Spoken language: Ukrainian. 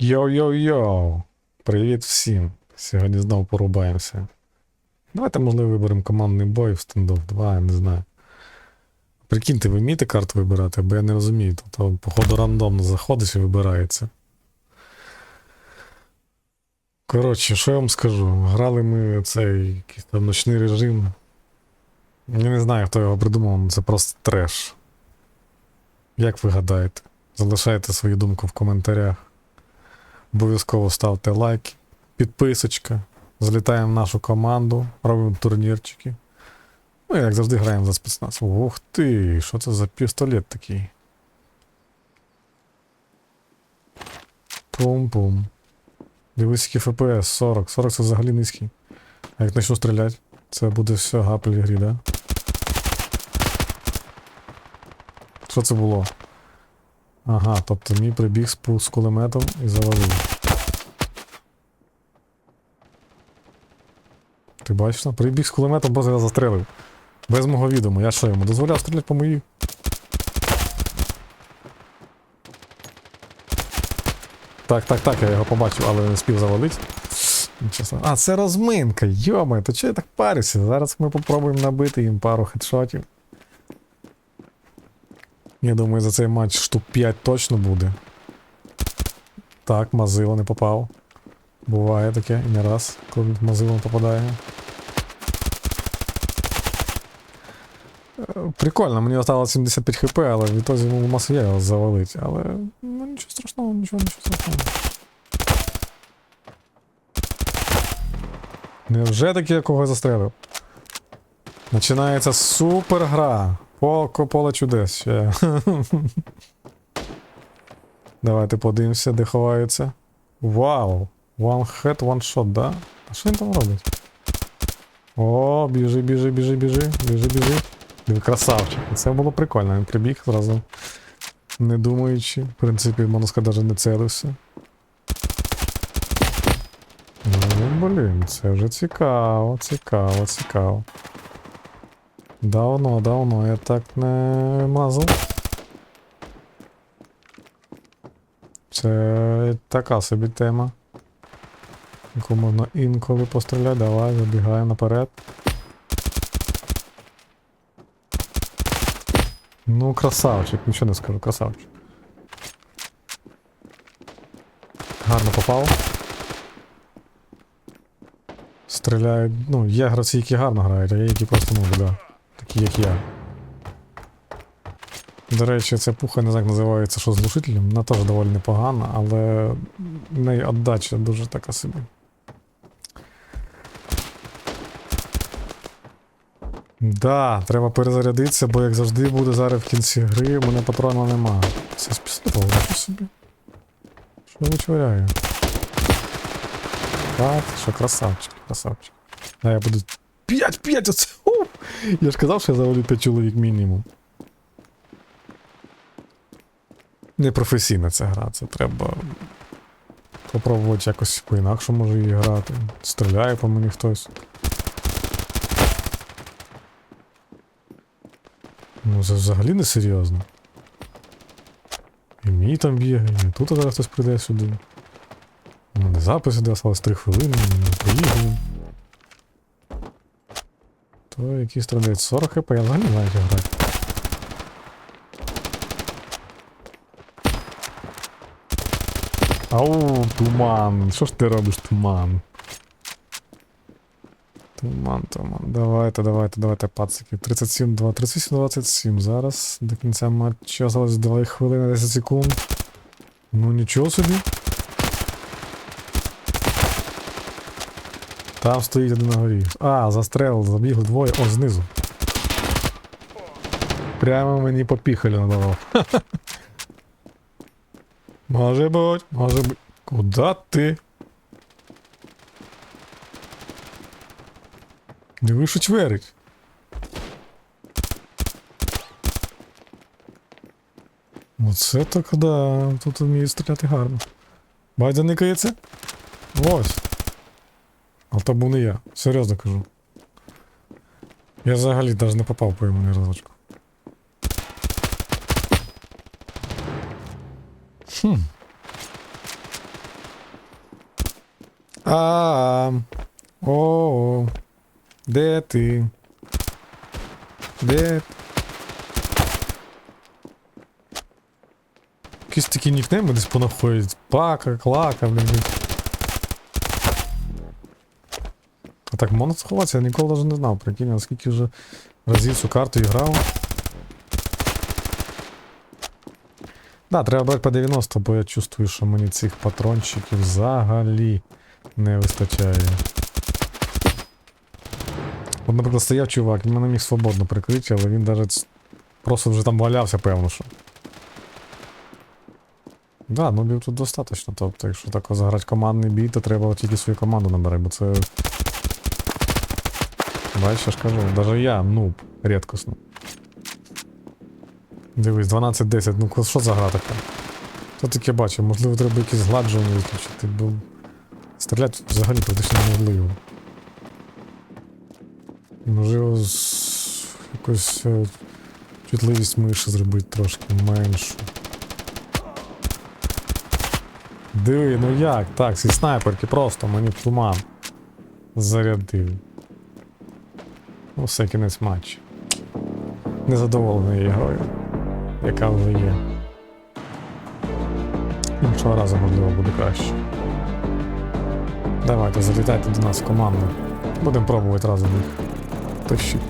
Йоу-йоу-йоу! Привіт всім! Сьогодні знову порубаємося. Давайте, можливо, виберемо командний бой в стендоф 2, я не знаю. Прикиньте, ви вмієте карту вибирати, бо я не розумію. Тобто, походу, рандомно заходиш і вибирається. Коротше, що я вам скажу? Грали ми цей якийсь там ночний режим. Я не знаю, хто його придумав, це просто треш. Як ви гадаєте? Залишайте свою думку в коментарях. Обов'язково ставте лайки, підписочка. Залітаємо в нашу команду, робимо турнірчики. Ну, як завжди граємо за спецназ. Ух ти, що це за пістолет такий? Пум-пум. Дивись, який ФПС 40. 40 це взагалі низький. А як почну стріляти, це буде все гапель грі, да? Що це було? Ага, тобто мій прибіг з кулеметом і завалив. Ти бачиш? Прибіг з кулеметом, просто я застрелив. Без мого відома. Я що йому дозволяв стріляти по моїй? Так, так, так, я його побачив, але не спів завалити. А, це розминка, йома, то чого я так парюся? Зараз ми попробуємо набити їм пару хедшотів. Я думаю, за цей матч штук 5 точно буде. Так, мазило не попав. Буває таке, не раз, коли мазило не попадає. Е, Прикольно, мені осталось 75 хп, але відтоді масу є його завалить. Але ну нічого страшного, нічого, нічого страшного. Невже таки я когось застрелив? Починається супер гра. Полко поле чудес ще. Давайте подивимося, де ховаються. Вау! One head, one shot, да? А що він там робить? О, біжи, біжи, біжи, біжи, біжи, біжи. Диви, красавчик. Це було прикольно. Він прибіг зразу. Не думаючи. В принципі, можна сказати, навіть не целився. Ну, блін, це вже цікаво, цікаво, цікаво. Давно, давно я так не мазав. Це така собі тема. Яку можна інколи постріляти. Давай, забігай наперед. Ну, красавчик, нічого не скажу, красавчик. Гарно попав. Стріляють. Ну, є гравці, які гарно грають, а є які просто ну, да. Як я. До речі, ця пуха не знаю, як називається, що з глушителем. Вона теж доволі непогана, але в неї отдача дуже така собі. Да, треба перезарядитися, бо як завжди буде зараз в кінці гри, у мене патрона нема. Це з пістолетом, собі? Що вичворяю? Так, що красавчик, красавчик. А я буду 5-5 оце. У! Я ж казав, що я завалю 5 чоловік мінімум. Непрофесійна ця гра, це треба попробувати якось по-інакшому може її грати. Стріляє по мені хтось. Ну, це взагалі не серйозно. І мій там бігає, і тут зараз хтось прийде сюди. У мене запис іде, осталось 3 хвилини, ми приїхали. То якийсь трендець 40 хп, я взагалі не знаю, як грати. Ау, туман. Що ж ти робиш, туман? Туман, туман. Давайте, давайте, давайте, пацики. 37, 2, 38, 27. Зараз до кінця матчу осталось 2 хвилини 10 секунд. Ну нічого собі. Там стоїть один на горі. А, застрелили, забігли двоє. О, знизу. Прямо мені по піхалю надавав. Може бути, може бути. Куда ти? Диви, що чверить. Оце так, да. Тут вміють стріляти гарно. Байдя никається? Ось. Але то був не я. Серйозно кажу. Я взагалі навіть не попав по йому ні разочку. Хм. А. О. Де ти? Де? Якісь такі нікнейми десь понаходять. Пака, клака, блін. Так можна сховатися, я ніколи навіть не знав, прикинь, наскільки вже разів цю карту грав. Да, треба брати по 90, бо я чувствую, що мені цих патрончиків взагалі не вистачає. От, наприклад, стояв чувак, він мене міг свободно прикрити, але він навіть просто вже там валявся, певно, що. Да, ну тут достатньо. Тобто, якщо так заграти командний бій, то треба тільки свою команду набирати, бо це. Бачиш, я ж кажу, навіть я нуб, рідкосно. Дивись, 12-10, ну що за гра така? Хто таке бачив? Можливо, треба якісь згладжування виключити, бо стріляти тут взагалі практично неможливо. Можливо, з... якусь е, чутливість миші зробити трошки меншу. Диви, ну як? Так, ці снайперки просто мені туман зарядив. Все, кінець матчу. Незадоволений грою, яка вже є. Іншого разу, можливо, буде краще. Давайте, залітайте до нас в команду. Будемо пробувати разом їх. Тащити.